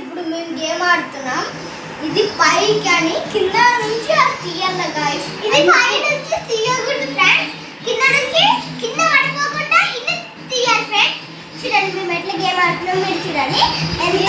ఇప్పుడు మేము గేమ్ ఆడుతున్నాం. ఇది పైకి అని కింద నుంచి అది తీయాలి గాయస్ ఇది పై నుంచి తీయకూడదు ఫ్రెండ్స్ కింద నుంచి కింద పడిపోకుండా ఇది తీయాలి ఫ్రెండ్స్ చూడండి మేము ఎట్లా గేమ్ ఆడుతున్నాం మీరు చూడండి. ఎంత